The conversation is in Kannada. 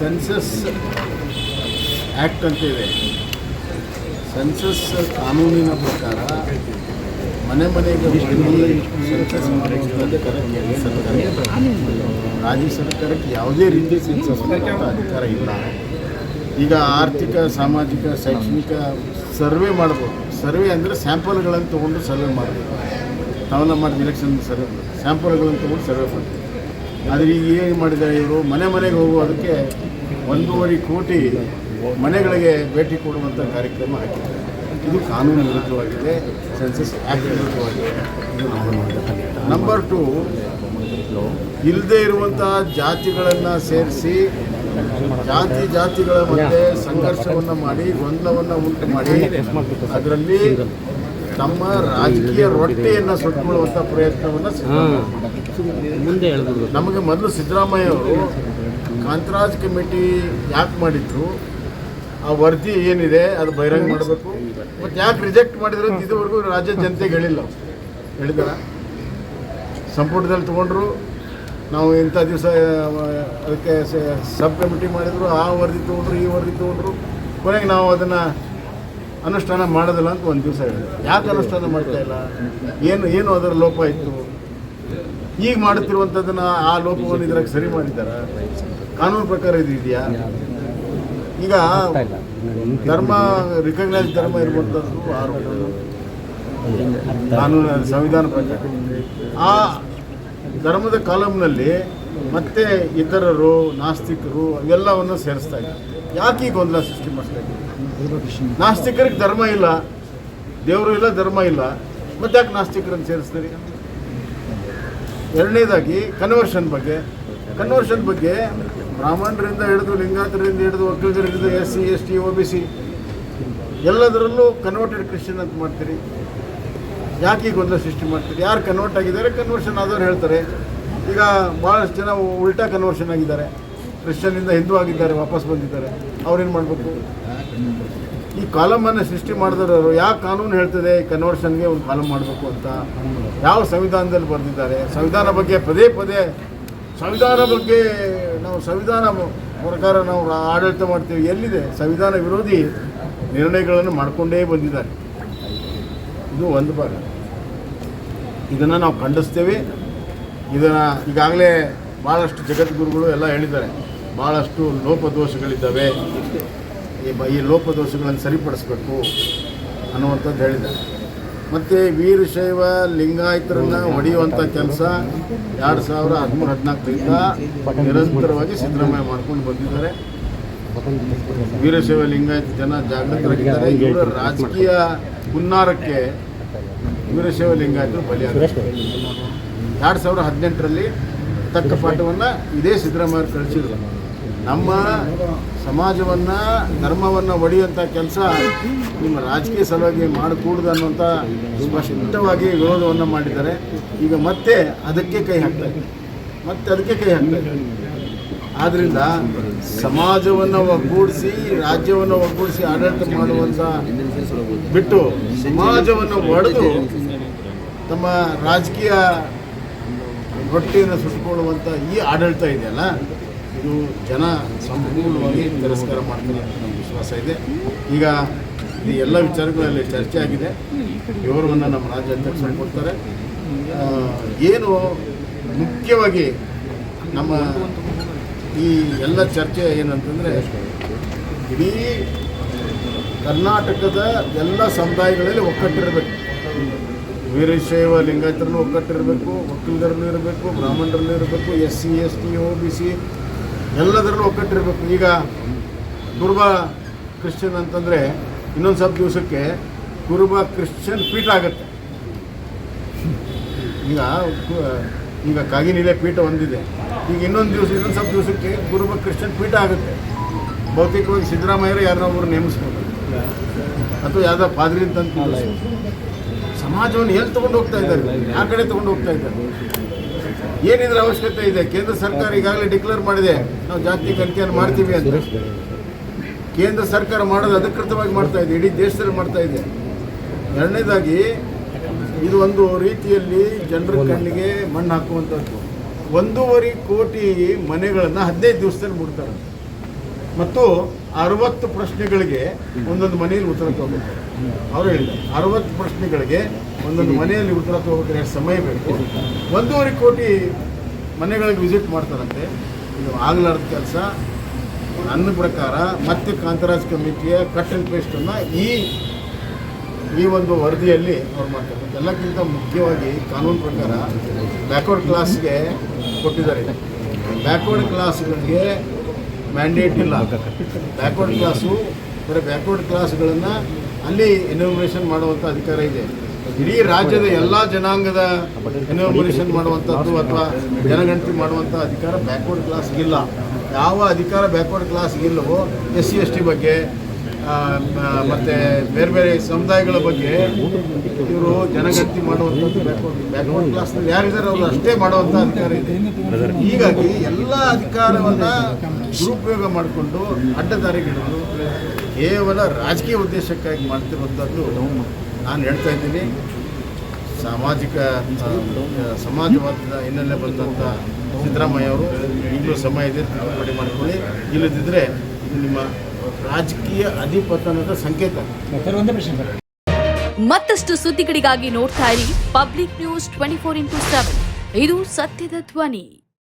ಸೆನ್ಸಸ್ ಆ್ಯಕ್ಟ್ ಅಂತ ಇದೆ. ಸೆನ್ಸಸ್ ಕಾನೂನಿನ ಪ್ರಕಾರ ಮನೆ ಮನೆಗೆ ಸೆನ್ಸಸ್ ರಾಜ್ಯ ಸರ್ಕಾರಕ್ಕೆ ಯಾವುದೇ ರೀತಿ ಸೆನ್ಸಸ್ ಅಧಿಕಾರ ಇಲ್ಲ. ಈಗ ಆರ್ಥಿಕ, ಸಾಮಾಜಿಕ, ಶೈಕ್ಷಣಿಕ ಸರ್ವೆ ಮಾಡ್ಬೋದು. ಸರ್ವೆ ಅಂದರೆ ಸ್ಯಾಂಪಲ್ಗಳನ್ನು ತೊಗೊಂಡು ಸರ್ವೆ ಮಾಡಬೇಕು ತಾವೆಲ್ಲ ಮಾಡಿದ ಇಲೆಕ್ಷನ್ ಸರ್ವೆ ಸ್ಯಾಂಪಲ್ಗಳನ್ನು ತೊಗೊಂಡು ಸರ್ವೆ ಮಾಡ್ತೀವಿ ಆದರೆ ಈಗ ಏನು ಮಾಡಿದ್ದಾರೆ ಇವರು? ಮನೆ ಮನೆಗೆ ಹೋಗುವುದಕ್ಕೆ ಒಂದೂವರೆ ಕೋಟಿ ಮನೆಗಳಿಗೆ ಭೇಟಿ ಕೊಡುವಂಥ ಕಾರ್ಯಕ್ರಮ ಹಾಕಿದ್ದಾರೆ. ಇದು ಕಾನೂನು ವಿರುದ್ಧವಾಗಿದೆ ಸೆನ್ಸಸ್ ಆ್ಯಕ್ಟ್ ವಿರುದ್ಧವಾಗಿದೆ ಇದು ನಂಬರ್ ಟು ಇಲ್ಲದೆ ಇರುವಂತಹ ಜಾತಿಗಳನ್ನು ಸೇರಿಸಿ, ಜಾತಿ ಜಾತಿಗಳ ಮಧ್ಯೆ ಸಂಘರ್ಷವನ್ನು ಮಾಡಿ ಗೊಂದಲವನ್ನು ಉಂಟು ಮಾಡಿ, ಅದರಲ್ಲಿ ತಮ್ಮ ರಾಜಕೀಯ ರೊಟ್ಟೆಯನ್ನು ಸುಟ್ಕೊಳ್ಳುವಂಥ ಪ್ರಯತ್ನವನ್ನು ಮುಂದೆ ನಮಗೆ ಮೊದಲು ಸಿದ್ದರಾಮಯ್ಯ ಅವರು ಕಾಂತರಾಜ್ ಕಮಿಟಿ ಯಾಕೆ ಮಾಡಿದ್ರು? ಆ ವರದಿ ಏನಿದೆ? ಅದು ಬಹಿರಂಗ ಮಾಡಬೇಕು. ಮತ್ತು ಯಾಕೆ ರಿಜೆಕ್ಟ್ ಮಾಡಿದ್ರು ಅಂತ ಇದುವರೆಗೂ ರಾಜ್ಯ ಜನತೆಗೆ ಹೇಳಿಲ್ಲ. ಹೇಳಿದಾರ ಸಂಪುಟದಲ್ಲಿ ತೊಗೊಂಡ್ರು. ನಾವು ಇಂಥ ದಿವಸ ಅದಕ್ಕೆ ಸಬ್ ಕಮಿಟಿ ಮಾಡಿದ್ರು. ಆ ವರದಿ ತೊಗೊಂಡ್ರು ಈ ವರದಿ ತೊಗೊಂಡ್ರು. ಕೊನೆಗೆ ನಾವು ಅದನ್ನು ಅನುಷ್ಠಾನ ಮಾಡೋದಿಲ್ಲ ಅಂತ ಒಂದು ದಿವಸ ಹೇಳಿದೆ ಯಾಕೆ ಅನುಷ್ಠಾನ ಮಾಡ್ತಾ ಇಲ್ಲ? ಏನು ಏನು ಅದರ ಲೋಪ ಇತ್ತು? ಈಗ ಮಾಡುತ್ತಿರುವಂಥದ್ದನ್ನು ಆ ಲೋಪವನ್ನು ಇದ್ರಾಗ ಸರಿ ಮಾಡಿದ್ದಾರೆ? ಕಾನೂನು ಪ್ರಕಾರ ಇದು ಇದೆಯಾ? ಈಗ ಧರ್ಮ ರಿಕಗ್ನೈಸ್ ಧರ್ಮ ಇರುವಂಥದ್ದು ಆರೋಪ ಕಾನೂನು ಸಂವಿಧಾನ ಪ್ರಕಾರ. ಆ ಧರ್ಮದ ಕಾಲಮ್ನಲ್ಲಿ ಮತ್ತೆ ಇತರರು, ನಾಸ್ತಿಕರು ಅವೆಲ್ಲವನ್ನು ಸೇರಿಸ್ತಾ ಇದ್ದಾರೆ. ಯಾಕೆ ಈ ಗೊಂದಲ ಸೃಷ್ಟಿ ಮಾಡ್ತಾ ಇದ್ದಾರೆ? ನಾಸ್ತಿಕರಿಗೆ ಧರ್ಮ ಇಲ್ಲ, ದೇವರು ಇಲ್ಲ, ಧರ್ಮ ಇಲ್ಲ. ಮತ್ತೆ ಯಾಕೆ ನಾಸ್ತಿಕರನ್ನು ಸೇರಿಸ್ತೀರಿ? ಎರಡನೇದಾಗಿ ಕನ್ವರ್ಷನ್ ಬಗ್ಗೆ. ಕನ್ವರ್ಷನ್ ಬಗ್ಗೆ ಬ್ರಾಹ್ಮಣರಿಂದ ಹಿಡಿದು, ಲಿಂಗಾಯತರಿಂದ ಹಿಡಿದು ಒಕ್ಕಲಿಗರಿಂದ S C S T O B C, ಎಲ್ಲದರಲ್ಲೂ ಕನ್ವರ್ಟೆಡ್ ಕ್ರಿಶ್ಚಿಯನ್ ಅಂತ ಮಾಡ್ತೀರಿ. ಯಾಕೆ ಈಗ ಗೊಂದಲ ಸೃಷ್ಟಿ ಮಾಡ್ತೀರಿ? ಯಾರು ಕನ್ವರ್ಟ್ ಆಗಿದ್ದಾರೆ? ಕನ್ವರ್ಷನ್ ಆದವ್ರು ಹೇಳ್ತಾರೆ. ಈಗ ಭಾಳಷ್ಟು ಜನ ಉಲ್ಟಾ ಕನ್ವರ್ಷನ್ ಆಗಿದ್ದಾರೆ. ಕ್ರಿಶ್ಚಿಯನ್ನಿಂದ ಹಿಂದೂ ಆಗಿದ್ದಾರೆ, ವಾಪಸ್ ಬಂದಿದ್ದಾರೆ. ಅವ್ರೇನು ಮಾಡಬೇಕು? ಈ ಕಾಲಮನ್ನು ಸೃಷ್ಟಿ ಮಾಡಿದವರು ಯಾವ ಕಾನೂನು ಹೇಳ್ತದೆ ಈ ಕನ್ವರ್ಷನ್ಗೆ ಒಂದು ಕಾಲಮ್ ಮಾಡಬೇಕು ಅಂತ? ಯಾವ ಸಂವಿಧಾನದಲ್ಲಿ ಬರೆದಿದ್ದಾರೆ? ಸಂವಿಧಾನ ಬಗ್ಗೆ ಪದೇ ಪದೇ, ಸಂವಿಧಾನ ಬಗ್ಗೆ ನಾವು ಸಂವಿಧಾನ ಪ್ರಕಾರ ನಾವು ಆಡಳಿತ ಮಾಡ್ತೀವಿ. ಎಲ್ಲಿದೆ? ಸಂವಿಧಾನ ವಿರೋಧಿ ನಿರ್ಣಯಗಳನ್ನು ಮಾಡಿಕೊಂಡೇ ಬಂದಿದ್ದಾರೆ. ಇದು ಒಂದು ಭಾಗ. ಇದನ್ನು ನಾವು ಖಂಡಿಸ್ತೇವೆ. ಇದನ್ನು ಈಗಾಗಲೇ ಭಾಳಷ್ಟು ಜಗದ್ಗುರುಗಳು ಎಲ್ಲ ಹೇಳಿದ್ದಾರೆ. ಭಾಳಷ್ಟು ಲೋಪದೋಷಗಳಿದ್ದಾವೆ. ಈ ಈ ಲೋಪದೋಷಗಳನ್ನು ಸರಿಪಡಿಸ್ಬೇಕು ಅನ್ನುವಂಥದ್ದು ಹೇಳಿದ್ದಾರೆ. ಮತ್ತು ವೀರಶೈವ ಲಿಂಗಾಯತರನ್ನು ಹೊಡೆಯುವಂಥ ಕೆಲಸ ಎರಡು ಸಾವಿರ ಹದಿಮೂರು ಹದಿನಾಲ್ಕರಿಂದ ನಿರಂತರವಾಗಿ ಸಿದ್ದರಾಮಯ್ಯ ಮಾಡ್ಕೊಂಡು ಬಂದಿದ್ದಾರೆ. ವೀರಶೈವ ಲಿಂಗಾಯತ ಜನ ಜಾಗೃತರಾಗಿದ್ದಾರೆ. ಇವರ ರಾಜಕೀಯ ಹುನ್ನಾರಕ್ಕೆ ವೀರಶೈವ ಲಿಂಗಾಯತರು ಬಲಿಯಾಗ ಎರಡು ಸಾವಿರ ಹದಿನೆಂಟರಲ್ಲಿ ತಕ್ಕ ಪಾಠವನ್ನು ಇದೇ ಸಿದ್ದರಾಮಯ್ಯ ಕಳಿಸಿದ್ರು. ನಮ್ಮ ಸಮಾಜವನ್ನು, ಧರ್ಮವನ್ನು ಒಡೆಯುವಂಥ ಕೆಲಸ ನಿಮ್ಮ ರಾಜಕೀಯ ಸಲುವಾಗಿ ಮಾಡಕೂಡ್ದು ಅನ್ನುವಂಥ ಸ್ಪಷ್ಟವಾಗಿ ವಿರೋಧವನ್ನು ಮಾಡಿದ್ದಾರೆ. ಈಗ ಮತ್ತೆ ಅದಕ್ಕೆ ಕೈ ಹಾಕ್ತಾರೆ. ಮತ್ತೆ ಅದಕ್ಕೆ ಕೈ ಹಾಕ್ತಾರೆ. ಆದ್ದರಿಂದ ಸಮಾಜವನ್ನು ಒಗ್ಗೂಡಿಸಿ, ರಾಜ್ಯವನ್ನು ಒಗ್ಗೂಡಿಸಿ ಆಡಳಿತ ಮಾಡುವಂಥ ಬಿಟ್ಟು ಸಮಾಜವನ್ನು ಒಡೆದು ತಮ್ಮ ರಾಜಕೀಯ ರೊಟ್ಟಿಯನ್ನು ಸುಟ್ಕೊಳ್ಳುವಂಥ ಈ ಆಡಳಿತ ಇದೆಯಲ್ಲ, ಇದು ಜನ ಸಂಪೂರ್ಣವಾಗಿ ತಿರಸ್ಕಾರ ಮಾಡ್ತಾರೆ ಅಂತ ನಮ್ಮ ವಿಶ್ವಾಸ ಇದೆ. ಈಗ ಈ ಎಲ್ಲ ವಿಚಾರಗಳಲ್ಲಿ ಚರ್ಚೆ ಆಗಿದೆ. ವಿವರವನ್ನು ನಮ್ಮ ರಾಜ್ಯ ಅಧ್ಯಕ್ಷರು ಕೊಡ್ತಾರೆ ಏನು ಮುಖ್ಯವಾಗಿ ನಮ್ಮ ಈ ಎಲ್ಲ ಚರ್ಚೆ ಏನಂತಂದರೆ, ಇಡೀ ಕರ್ನಾಟಕದ ಎಲ್ಲ ಸಮುದಾಯಗಳಲ್ಲಿ ಒಕ್ಕಟ್ಟಿರಬೇಕು. ವೀರಶೈವ ಲಿಂಗಾಯತರನ್ನು ಒಗ್ಗಟ್ಟಿರಬೇಕು ಒಕ್ಕಲಿಗರಲ್ಲೂ ಇರಬೇಕು ಬ್ರಾಹ್ಮಣರಲ್ಲೂ ಇರಬೇಕು S C S T O B C ಎಲ್ಲದರಲ್ಲೂ ಒಗ್ಗಟ್ಟಿರಬೇಕು. ಈಗ ಕುರುಬ ಕ್ರಿಶ್ಚಿಯನ್ ಅಂತಂದರೆ ಇನ್ನೊಂದು ಸ್ವಲ್ಪ ದಿವಸಕ್ಕೆ ಕುರುಬ ಕ್ರಿಶ್ಚಿಯನ್ ಪೀಠ ಆಗುತ್ತೆ. ಈಗ ಈಗ ಕಾಗಿನಿಲೆ ಪೀಠ ಹೊಂದಿದೆ ಈಗ ಇನ್ನೊಂದು ದಿವಸ, ಇನ್ನೊಂದು ಸ್ವಲ್ಪ ದಿವಸಕ್ಕೆ ಕುರುಬ ಕ್ರಿಶ್ಚಿಯನ್ ಪೀಠ ಆಗುತ್ತೆ. ಭೌತಿಕವಾಗಿ ಸಿದ್ದರಾಮಯ್ಯರು ಯಾರನ್ನೊಬ್ಬರು ನೇಮಿಸ್ಬೋದು. ಅಥವಾ ಯಾವುದೋ ಪಾದ್ರಿ ಅಂತ. ಸಮಾಜವನ್ನು ಎಲ್ಲಿ ತಗೊಂಡು ಹೋಗ್ತಾ ಇದ್ದಾರೆ? ಆ ಕಡೆ ತಗೊಂಡು ಹೋಗ್ತಾ ಇದ್ದಾರೆ. ಏನಿದ್ರ ಅವಶ್ಯಕತೆ ಇದೆ? ಕೇಂದ್ರ ಸರ್ಕಾರ ಈಗಾಗಲೇ ಡಿಕ್ಲೇರ್ ಮಾಡಿದೆ, ನಾವು ಜಾತಿ ಕಲಿಕೆಯನ್ನು ಮಾಡ್ತೀವಿ ಅಂತ. ಕೇಂದ್ರ ಸರ್ಕಾರ ಮಾಡೋದು ಅಧಿಕೃತವಾಗಿ ಮಾಡ್ತಾ ಇದೆ, ಇಡೀ ದೇಶದಲ್ಲಿ ಮಾಡ್ತಾ ಇದೆ. ಎರಡನೇದಾಗಿ, ಇದು ಒಂದು ರೀತಿಯಲ್ಲಿ ಜನರ ಕಣ್ಣಿಗೆ ಮಣ್ಣು ಹಾಕುವಂಥದ್ದು. ಒಂದೂವರೆ ಕೋಟಿ ಮನೆಗಳನ್ನು ಹದಿನೈದು ದಿವಸದಲ್ಲಿ ಮುಡ್ತಾರೆ ಮತ್ತು ಅರವತ್ತು ಪ್ರಶ್ನೆಗಳಿಗೆ ಒಂದೊಂದು ಮನೆಯಲ್ಲಿ ಉತ್ತರ ತಗೋಬೇಕು. ಅವರು ಹೇಳಿದ್ದಾರೆ. ಅರವತ್ತು ಪ್ರಶ್ನೆಗಳಿಗೆ ಒಂದೊಂದು ಮನೆಯಲ್ಲಿ ಉತ್ತರ ತಗೋಬೇಕಾದ್ರೆ ಸಮಯ ಬೇಕು. ಒಂದೂವರೆ ಕೋಟಿ ಮನೆಗಳಿಗೆ ವಿಸಿಟ್ ಮಾಡ್ತಾರಂತೆ. ಇದು ಆಗಲಾರ್ದ ಕೆಲಸ. ನನ್ನ ಪ್ರಕಾರ ಮತ್ತೆ ಕಾಂತರಾಜ್ ಕಮಿಟಿಯ ಕಟ್ ಆ್ಯಂಡ್ ಪೇಸ್ಟನ್ನು ಈ ಈ ಒಂದು ವರದಿಯಲ್ಲಿ ಅವ್ರು ಮಾಡ್ತಾರೆ. ಎಲ್ಲಕ್ಕಿಂತ ಮುಖ್ಯವಾಗಿ ಕಾನೂನು ಪ್ರಕಾರ ಬ್ಯಾಕ್ವರ್ಡ್ ಕ್ಲಾಸ್ಗೆ ಕೊಟ್ಟಿದ್ದಾರೆ. ಬ್ಯಾಕ್ವರ್ಡ್ ಕ್ಲಾಸ್ಗಳಿಗೆ ಮ್ಯಾಂಡೇಟ್ ಇಲ್ಲ. ಬ್ಯಾಕ್ವರ್ಡ್ ಕ್ಲಾಸು ಬರೀ ಬ್ಯಾಕ್ವರ್ಡ್ ಕ್ಲಾಸ್ಗಳನ್ನು ಅಲ್ಲಿ ಎನ್ಯೂಮರೇಷನ್ ಮಾಡುವಂಥ ಅಧಿಕಾರ ಇದೆ. ಇಡೀ ರಾಜ್ಯದ ಎಲ್ಲ ಜನಾಂಗದ ಎನ್ಯೂಮರೇಷನ್ ಮಾಡುವಂಥದ್ದು ಅಥವಾ ಜನಗಣತಿ ಮಾಡುವಂಥ ಅಧಿಕಾರ ಬ್ಯಾಕ್ವರ್ಡ್ ಕ್ಲಾಸ್ಗಿಲ್ಲ ಯಾವ ಅಧಿಕಾರ ಬ್ಯಾಕ್ವರ್ಡ್ ಕ್ಲಾಸ್ಗಿಲ್ಲವೋ ಎಸ್ ಸಿ ಎಸ್ ಟಿ ಬಗ್ಗೆ ಮತ್ತೆ ಬೇರೆ ಬೇರೆ ಸಮುದಾಯಗಳ ಬಗ್ಗೆ ಇವರು ಜನಗಣತಿ ಮಾಡುವಂಥದ್ದು ಬ್ಯಾಕ್ವರ್ಡ್ ಕ್ಲಾಸ್ನಲ್ಲಿ ಯಾರಿದ್ದಾರೆ ಅವರು ಅಷ್ಟೇ ಮಾಡುವಂಥ ಅಧಿಕಾರ ಇದೆ. ಹೀಗಾಗಿ ಎಲ್ಲ ಅಧಿಕಾರವನ್ನ ದುರುಪಯೋಗ ಮಾಡಿಕೊಂಡು ಅಡ್ಡದಾರಿಗಿಡಲು ಕೇವಲ ರಾಜಕೀಯ ಉದ್ದೇಶಕ್ಕಾಗಿ ಮಾಡ್ತಿರುವಂಥದ್ದು ನಾನು ಹೇಳ್ತಾ ಇದ್ದೀನಿ. ಸಾಮಾಜಿಕ ಸಮಾಜವಾದದ ಹಿನ್ನೆಲೆ ಬಂದಂಥ ಸಿದ್ದರಾಮಯ್ಯ ಅವರು, ಈಗಲೂ ಸಮಯ ಇದೆ, ತಿದ್ದುಪಡಿ ಮಾಡಿಕೊಳ್ಳಿ. ಇಲ್ಲದಿದ್ದರೆ ನಿಮ್ಮ ರಾಜಕೀಯ ಅಧಿಪತನದ ಸಂಕೇತ. ಮತ್ತಷ್ಟು ಸುದ್ದಿಗಳಿಗಾಗಿ ನೋಡ್ತಾ ಇರಿ public news twenty four into seven. ಇದು ಸತ್ಯದ ಧ್ವನಿ.